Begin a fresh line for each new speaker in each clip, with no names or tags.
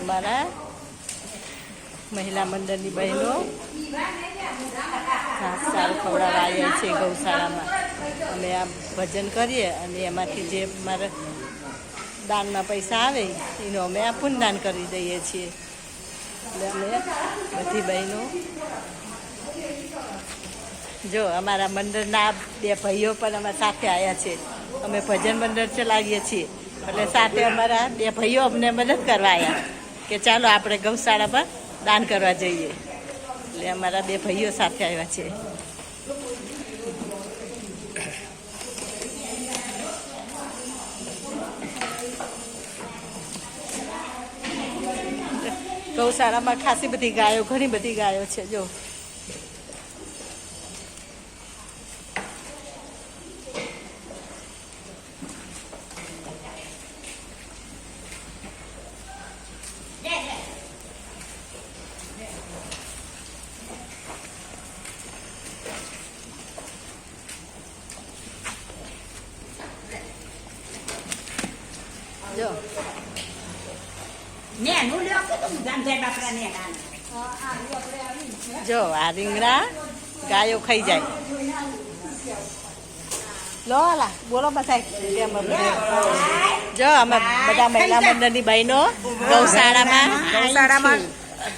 અમારા મહિલા મંડળની બહેનો. ઘાસ સારું ખવડાવવા આવ્યા છે ગૌશાળામાં. અમે આ ભજન કરીએ અને એમાંથી જે મારા દાનના પૈસા આવે, એનું અમે આ પુનદાન કરી દઈએ છીએ. એટલે અમે બધી બહેનો જો, અમારા મંડળના બે ભાઈઓ પણ અમારા સાથે આવ્યા છે. અમે ભજન મંડળ ચલાવીએ છીએ. એટલે સાથે અમારા બે ભાઈઓ અમને મદદ કરવા આવ્યા કે ચાલો આપણે ગૌશાળામાં દાન કરવા જઈએ. એટલે અમારા બે ભાઈઓ સાથે આવ્યા છે. ગૌશાળામાં ખાસી બધી ગાયો, ઘણી બધી ગાયો છે, જો. જો. જો આ રીંગણા ગાયો ખાઈ જાય. લો લા બોલો બધા. જો અમે બધા મહિલા મંડળની બહેનો ગૌશાળામાં
ગૌશાળામાં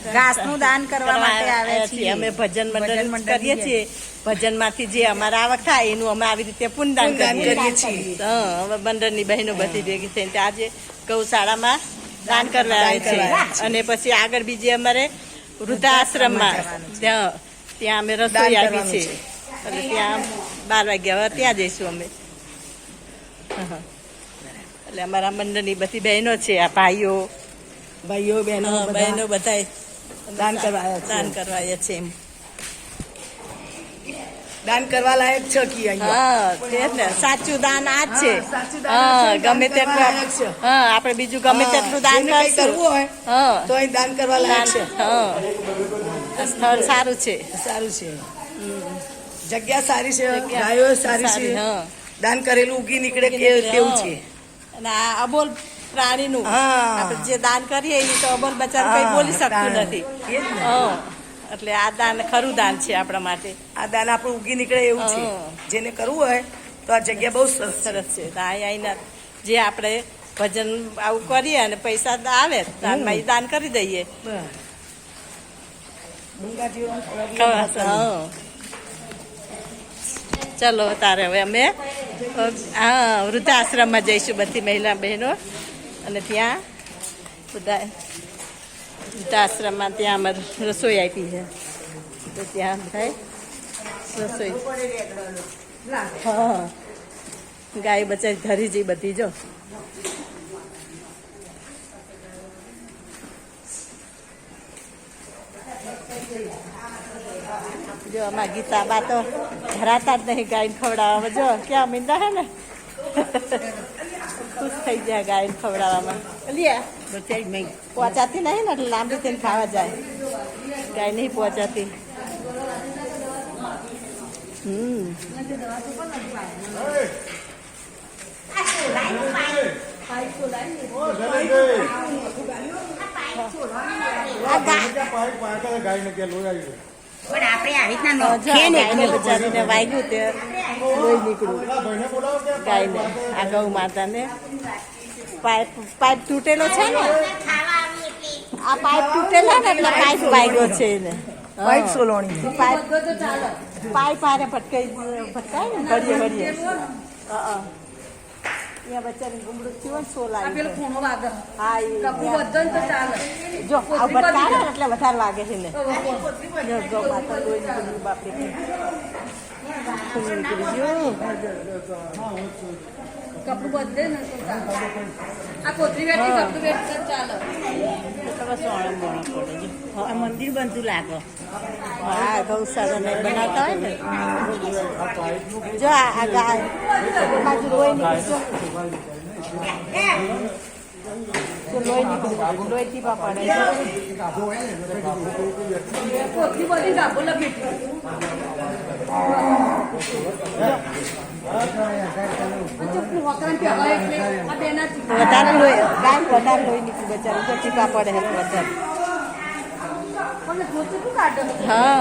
ઘાસનું દાન કરવા માટે આવે છે
અમે ભજન
ભજન
મંડળ કરીએ છીએ. ભજનમાંથી જે અમારા આવક થાય એનું અમે આવી રીતે પુનદાન કરીએ
છીએ.
હવે મંડળની બહેનો બધી ભેગી થઈને આજે ગૌશાળામાં દાન કરવા આવે છે. અને પછી આગળ બીજી અમારે વૃદ્ધાશ્રમમાં ત્યાં ત્યાં અમે રસોઈ
આવી
છે.
છે.
એટલે ત્યાં બાર વાગ્યા હવે ત્યાં જઈશું અમે. હા. એટલે અમારા મંડળની બધી બહેનો છે આ ભાઈઓ
ભાઈઓ બહેનો
બહેનો બધા
દાન કરવા
દાન કરવા આવ્યા છે એમ.
દાન કરવા લાયક છે કે અહીંયા?
સાચું દાન આ જ છે.
હા,
ગમે તેટલું. હા આપણે બીજું ગમે તેટલું દાન
કરવું હોય
હા.
તો અહીં દાન કરવા લાયક છે.
હા. સ્થળ સારું છે.
સારું છે. જગ્યા સારી છે ગાયો સારી છે. દાન કરેલું ઉગી નીકળે કે તેવું છે?
અને આ અબોલ પ્રાણીનું. આપણે જે દાન કરીએ એ તો અમર બચાર કઈ બોલી શકતું નથી. એટલે આ દાન ખરું દાન છે આપણા માટે.
આ દાન આપણું ઉગી નીકળે એવું છે. જેને કરવું હોય તો આ જગ્યા બહુ સરસ છે.
સરસ છે. તો અહીં આવીને જે આપણે ભજન આવું કરીએ અને પૈસા આવે દાનમાં એ દાન કરી દઈએ. ચલો તારે હવે અમે હા વૃદ્ધાશ્રમમાં જઈશું બધી મહિલા બહેનો. અને ત્યાં બધા વૃદ્ધાશ્રમમાં ત્યાં અમારે રસોઈ આપી છે. તો ત્યાં બધા રસોઈ. હા. ગાય બચાઈ ધરી જઈ બધી જો. જો અમાર ગીતા બા તો ધરાતા જ નહીં ગાયને ખવડાવવા જો, ક્યાં મીંડા હે ને? ખુશ થઈ જાય ગાયને ખવડાવવામાં. લે.
બચારી નહીં.
પહોંચાતી નહીં ને એટલે લાંબી થઈને ખાવા જાય. ગાય નહીં પહોંચાતી. હમ. આ ગા-
પણ આપણે આવી રીતના
જો
ને
બચારીને વાગ્યું તે. લોહી નીકળ્યું ગાયને આ ગૌ માતાને પાઇપ પાઇપ તૂટેલો છે ને? આ પાઇપ તૂટેલો ને એટલે પાઇપ વાગ્યો છે એને.
પાઇપ
પાઇપ પાઇપ હારે ભટકાઈ ભટકાય ને? ભરીએ ભરીએ. હા. અહીંયા બચારી ગુમડું થયું ને સોલા
પેલો ખૂણો વાગે.
હા એ.
બધો તો ચાલે.
જો આ એટલે વધારે વાગે છે ને. જો માતા બાપરે. ખૂન નીકળી
કપડું બધે આ કપડું ચાલે
આ મંદિર બનતું લાગે
હા ગૌશાળા ને બનાવતા હોય ને જો આ આ બાજુ કોઈ નીકળી જો જો લોહી નીકળી લોહી ટીપા પડે
કોથરી બધી ગાભો લપેટી આ ચોખ્ખું વકરણ પહેલા એટલે આ બેના
વધારે લોહી ગાય વધારે લોહી નીકળ્યું બચારું ઉપર ટીપા પડે છે વધારે
મને ધોતું શું કાઢો
હા